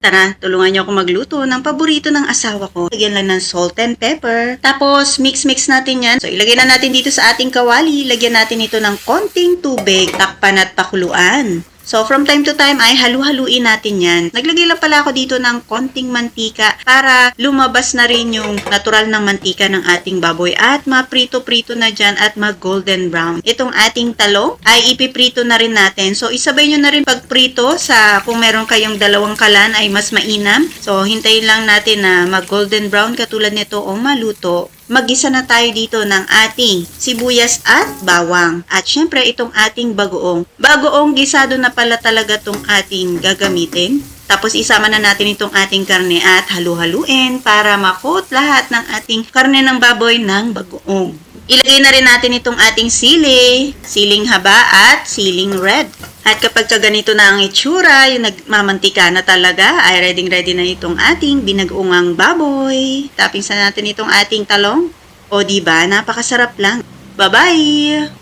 Tara, tulungan niyo ako magluto ng paborito ng asawa ko. Lagyan lang ng salt and pepper. Tapos, mix-mix natin yan. So, ilagay na natin dito sa ating kawali. Lagyan natin ito ng konting tubig. Takpan at pakuluan. So, from time to time ay halu-haluin natin yan. Naglagay lang pala ako dito ng konting mantika para lumabas na rin yung natural ng mantika ng ating baboy at maprito-prito na dyan at mag-golden brown. Itong ating talong ay ipiprito na rin natin. So, isabay nyo na rin pagprito sa kung meron kayong dalawang kalan ay mas mainam. So, hintayin lang natin na mag-golden brown katulad nito o maluto magisa na tayo dito ng ating sibuyas at bawang. At syempre, itong ating bagoong. Bagoong gisado na pala talaga itong ating gagamitin. Tapos isama na natin itong ating karne at halu-haluin para makot lahat ng ating karne ng baboy ng bagoong. Ilagay na rin natin itong ating sili, siling haba at siling red. At kapag ka ganito na ang itsura, yung nagmamantika na talaga, ay ready ready na itong ating binag-ungang baboy. Toppings na natin itong ating talong. O di ba napakasarap lang. Bye-bye!